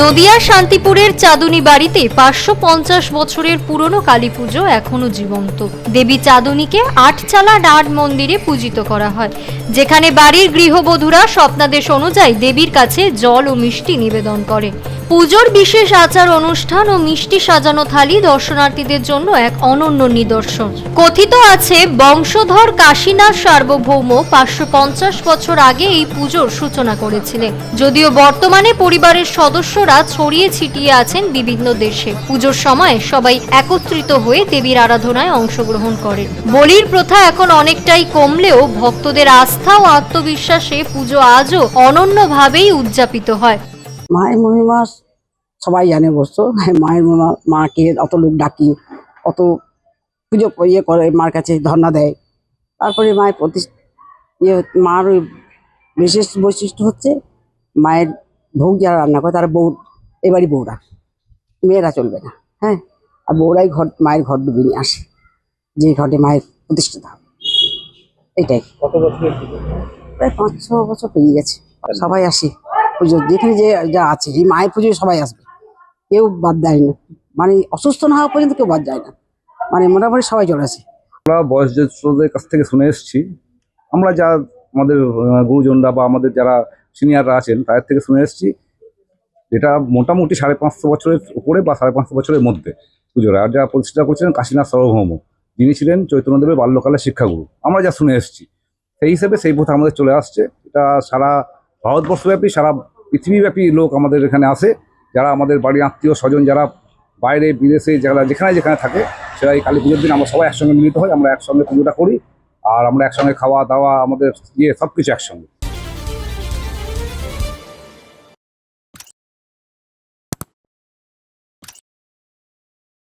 নদিয়া শান্তিপুরের চাঁদনী বাড়িতে পাঁচশো পঞ্চাশ বছরের পুরনো কালী পুজো এখনও জীবন্ত। দেবী চাঁদনীকে আটচালা নাট মন্দিরে পূজিত করা হয়, যেখানে বাড়ির গৃহবধূরা স্বপ্নাদেশ অনুযায়ী দেবীর কাছে জল ও মিষ্টি নিবেদন করে। পুজোর বিশেষ আচার অনুষ্ঠান ও মিষ্টি সাজানো থালি দর্শনার্থীদের জন্য এক অনন্য নিদর্শন। কথিত আছে, বংশধর কাশীনাথ সার্বভৌম পাঁচশো পঞ্চাশ বছর আগে এই পুজোর সূচনা করেছিলেন। যদিও বর্তমানে পরিবারের সদস্যরা ছড়িয়ে ছিটিয়ে আছেন বিভিন্ন দেশে। পুজোর সময় সবাই একত্রিত হয়ে দেবীর আরাধনায় অংশগ্রহণ করে বলির প্রথা এখন অনেকটাই কমলেও ভক্তদের আস্থা ও আত্মবিশ্বাসে পুজো আজও অনন্যভাবেই উদযাপিত হয়। মায়ের মহিমা সবাই জানে অবশ্য। মায়ের মহিমা মাকে অত লোক ডাকি অত পুজো ইয়ে করে মার কাছে ধর্ণা দেয়। তারপরে মায়ের প্রতি ইয়ে মার ওই বিশেষ বৈশিষ্ট্য হচ্ছে মায়ের ভোগ যারা রান্না করে তারা বউ এবারই বউরা। মেয়েরা চলবে না হ্যাঁ? আর বউরাই ঘর মায়ের ঘর ডুবিয়ে নিয়ে আসে যে ঘরে মায়ের প্রতিষ্ঠিত হবে। এটাই। প্রায় পাঁচ ছ বছর পেরিয়ে গেছে। সবাই আসে। পুজো যেখানে যে যা আছে এই মায়ের পুজোয় সবাই আসবে। কেউ বাদ দেয় না। মানে অসুস্থ না হওয়া পর্যন্ত কেউ বাদ যায় না। মানে মোটামুটি সবাই চলে আসে। আমরা বয়োজ্যেষ্ঠদের কাছ থেকে শুনে এসেছি। আমরা যা আমাদের গুরুজনরা বা আমাদের যারা সিনিয়ররা আছেন, তাদের থেকে শুনে এসেছি। এটা মোটামুটি সাড়ে পাঁচশো বছরের উপরে বা সাড়ে পাঁচশো বছরের মধ্যে পুজোর। আর যারা প্রতিষ্ঠা করছিলেন কাশীনাথ সার্বভৌম। যিনি ছিলেন চৈতন্যদেবের বাল্যকালের শিক্ষাগুরু। আমরা যা শুনে এসেছি, সেই হিসেবে সেই প্রথা আমাদের চলে আসছে। এটা সারা ভারতবর্ষব্যাপী সারা পৃথিবীব্যাপী লোক আমাদের এখানে আসে, যারা আমাদের বাড়ির আত্মীয় স্বজন, যারা বাইরে, বিদেশে, যারা যেখানে যেখানে থাকে সেটা এই কালী পুজোর দিন আমরা সবাই একসঙ্গে মিলিত হই, আমরা একসঙ্গে পুজোটা করি, আর আমরা একসঙ্গে খাওয়া দাওয়া, আমাদের ইয়ে সব কিছু একসঙ্গে।